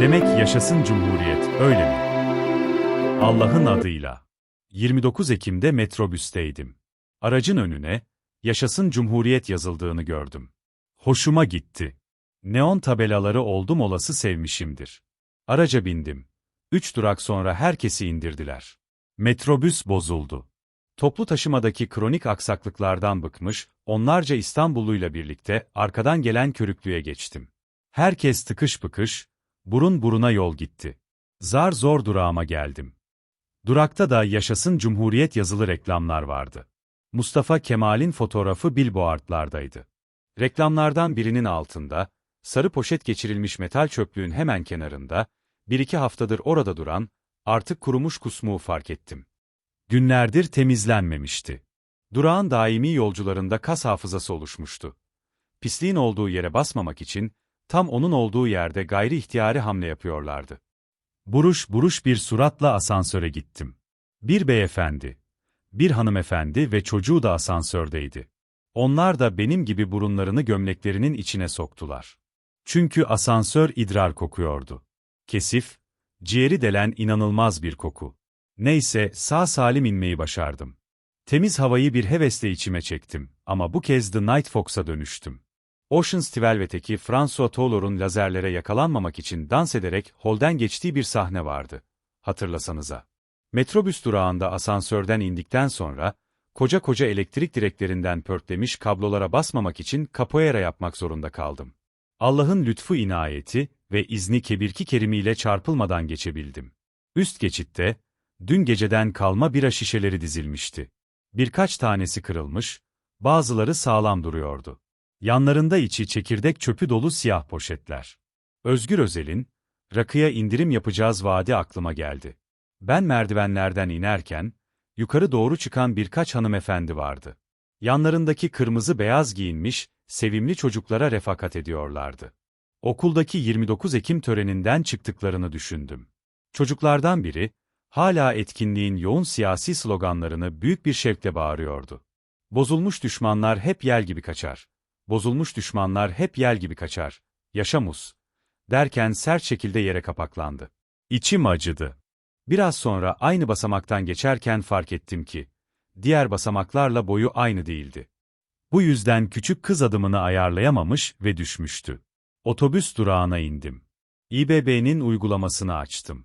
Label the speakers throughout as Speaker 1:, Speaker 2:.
Speaker 1: Demek yaşasın Cumhuriyet, öyle mi? Allah'ın adıyla. 29 Ekim'de metrobüsteydim. Aracın önüne, yaşasın Cumhuriyet yazıldığını gördüm. Hoşuma gitti. Neon tabelaları oldum olası sevmişimdir. Araca bindim. Üç durak sonra herkesi indirdiler. Metrobüs bozuldu. Toplu taşımadaki kronik aksaklıklardan bıkmış, onlarca İstanbulluyla birlikte arkadan gelen körüklüğe geçtim. Herkes tıkış bıkış, burun buruna yol gitti. Zar zor durağıma geldim. Durakta da yaşasın Cumhuriyet yazılı reklamlar vardı. Mustafa Kemal'in fotoğrafı billboardlardaydı. Reklamlardan birinin altında, sarı poşet geçirilmiş metal çöplüğün hemen kenarında, bir iki haftadır orada duran, artık kurumuş kusmuğu fark ettim. Günlerdir temizlenmemişti. Durağın daimi yolcularında kas hafızası oluşmuştu. Pisliğin olduğu yere basmamak için, tam onun olduğu yerde gayri ihtiyari hamle yapıyorlardı. Buruş buruş bir suratla asansöre gittim. Bir beyefendi, bir hanımefendi ve çocuğu da asansördeydi. Onlar da benim gibi burunlarını gömleklerinin içine soktular. Çünkü asansör idrar kokuyordu. Kesif, ciğeri delen inanılmaz bir koku. Neyse, sağ salim inmeyi başardım. Temiz havayı bir hevesle içime çektim ama bu kez The Night Fox'a dönüştüm. Ocean's Twelve'teki François Tolor'un lazerlere yakalanmamak için dans ederek holden geçtiği bir sahne vardı. Hatırlasanıza. Metrobüs durağında asansörden indikten sonra, koca koca elektrik direklerinden pörtlemiş kablolara basmamak için capoeira yapmak zorunda kaldım. Allah'ın lütfu inayeti ve izni kebirki kerimiyle çarpılmadan geçebildim. Üst geçitte, dün geceden kalma bira şişeleri dizilmişti. Birkaç tanesi kırılmış, bazıları sağlam duruyordu. Yanlarında içi çekirdek çöpü dolu siyah poşetler. Özgür Özel'in, rakıya indirim yapacağız vaadi aklıma geldi. Ben merdivenlerden inerken, yukarı doğru çıkan birkaç hanımefendi vardı. Yanlarındaki kırmızı beyaz giyinmiş, sevimli çocuklara refakat ediyorlardı. Okuldaki 29 Ekim töreninden çıktıklarını düşündüm. Çocuklardan biri, hala etkinliğin yoğun siyasi sloganlarını büyük bir şevkle bağırıyordu. Bozulmuş düşmanlar hep yel gibi kaçar. Bozulmuş düşmanlar hep yel gibi kaçar. Yaşamus. Derken sert şekilde yere kapaklandı. İçim acıdı. Biraz sonra aynı basamaktan geçerken fark ettim ki, diğer basamaklarla boyu aynı değildi. Bu yüzden küçük kız adımını ayarlayamamış ve düşmüştü. Otobüs durağına indim. İBB'nin uygulamasını açtım.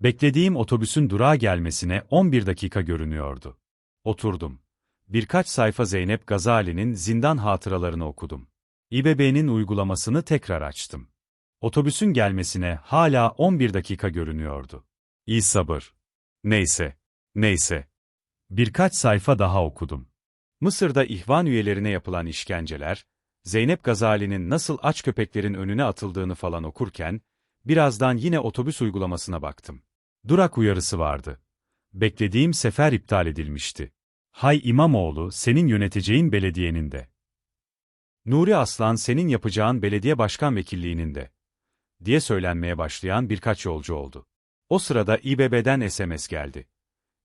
Speaker 1: Beklediğim otobüsün durağa gelmesine 11 dakika görünüyordu. Oturdum. Birkaç sayfa Zeynep Gazali'nin zindan hatıralarını okudum. İBB'nin uygulamasını tekrar açtım. Otobüsün gelmesine hala 11 dakika görünüyordu. İyi sabır. Neyse, neyse. Birkaç sayfa daha okudum. Mısır'da ihvan üyelerine yapılan işkenceler, Zeynep Gazali'nin nasıl aç köpeklerin önüne atıldığını falan okurken, birazdan yine otobüs uygulamasına baktım. Durak uyarısı vardı. Beklediğim sefer iptal edilmişti. Hay İmamoğlu, senin yöneteceğin belediyenin de. Nuri Aslan senin yapacağın belediye başkan vekilliğinin de. Diye söylenmeye başlayan birkaç yolcu oldu. O sırada İBB'den SMS geldi.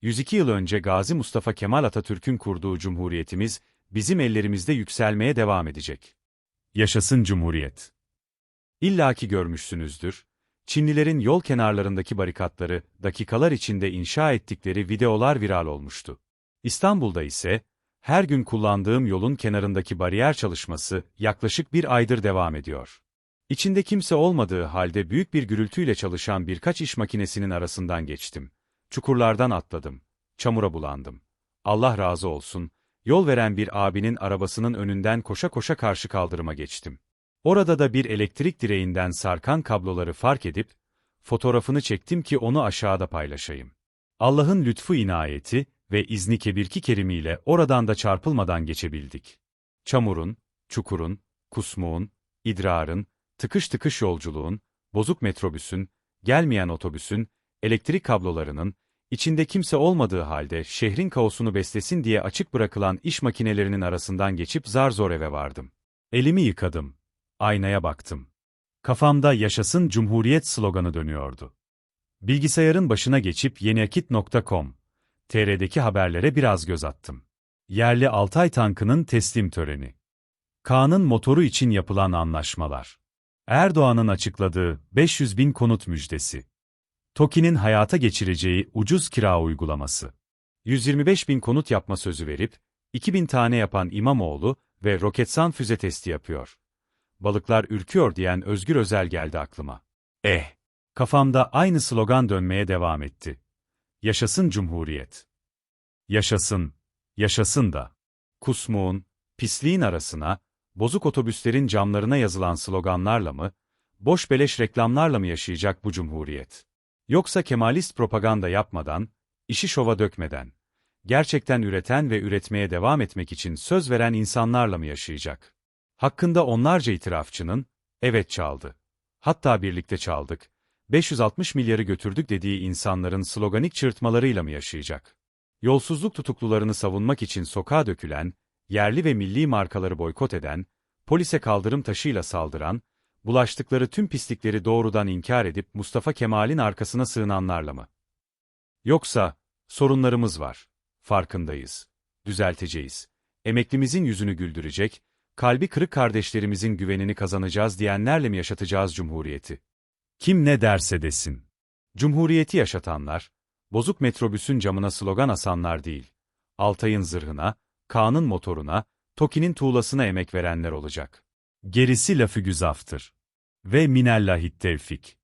Speaker 1: 102 yıl önce Gazi Mustafa Kemal Atatürk'ün kurduğu cumhuriyetimiz, bizim ellerimizde yükselmeye devam edecek. Yaşasın Cumhuriyet! İlla ki görmüşsünüzdür. Çinlilerin yol kenarlarındaki barikatları, dakikalar içinde inşa ettikleri videolar viral olmuştu. İstanbul'da ise, her gün kullandığım yolun kenarındaki bariyer çalışması yaklaşık bir aydır devam ediyor. İçinde kimse olmadığı halde büyük bir gürültüyle çalışan birkaç iş makinesinin arasından geçtim. Çukurlardan atladım. Çamura bulandım. Allah razı olsun, yol veren bir abinin arabasının önünden koşa koşa karşı kaldırıma geçtim. Orada da bir elektrik direğinden sarkan kabloları fark edip, fotoğrafını çektim ki onu aşağıda paylaşayım. Allah'ın lütfu inayeti ve izni kebirki kerimiyle oradan da çarpılmadan geçebildik. Çamurun, çukurun, kusmuğun, idrarın, tıkış tıkış yolculuğun, bozuk metrobüsün, gelmeyen otobüsün, elektrik kablolarının, içinde kimse olmadığı halde şehrin kaosunu beslesin diye açık bırakılan iş makinelerinin arasından geçip zar zor eve vardım. Elimi yıkadım. Aynaya baktım. Kafamda yaşasın Cumhuriyet sloganı dönüyordu. Bilgisayarın başına geçip yeniakit.com, TR'deki haberlere biraz göz attım. Yerli Altay tankının teslim töreni. Kaan'ın motoru için yapılan anlaşmalar. Erdoğan'ın açıkladığı 500 bin konut müjdesi. TOKİ'nin hayata geçireceği ucuz kira uygulaması. 125 bin konut yapma sözü verip, 2000 tane yapan İmamoğlu ve Roketsan füze testi yapıyor. Balıklar ürküyor diyen Özgür Özel geldi aklıma. Eh! Kafamda aynı slogan dönmeye devam etti. Yaşasın Cumhuriyet. Yaşasın, yaşasın da. Kusmuğun, pisliğin arasına, bozuk otobüslerin camlarına yazılan sloganlarla mı, boş beleş reklamlarla mı yaşayacak bu cumhuriyet? Yoksa Kemalist propaganda yapmadan, işi şova dökmeden, gerçekten üreten ve üretmeye devam etmek için söz veren insanlarla mı yaşayacak? Hakkında onlarca itirafçının, evet çaldı. Hatta birlikte çaldık, 560 milyarı götürdük dediği insanların sloganik çırtmalarıyla mı yaşayacak? Yolsuzluk tutuklularını savunmak için sokağa dökülen, yerli ve milli markaları boykot eden, polise kaldırım taşıyla saldıran, bulaştıkları tüm pislikleri doğrudan inkar edip Mustafa Kemal'in arkasına sığınanlarla mı? Yoksa, sorunlarımız var, farkındayız, düzelteceğiz, emeklimizin yüzünü güldürecek, kalbi kırık kardeşlerimizin güvenini kazanacağız diyenlerle mi yaşatacağız Cumhuriyeti? Kim ne derse desin. Cumhuriyeti yaşatanlar, bozuk metrobüsün camına slogan asanlar değil, Altay'ın zırhına, Kaan'ın motoruna, Toki'nin tuğlasına emek verenler olacak. Gerisi lafı güzaftır. Ve minellahit tevfik.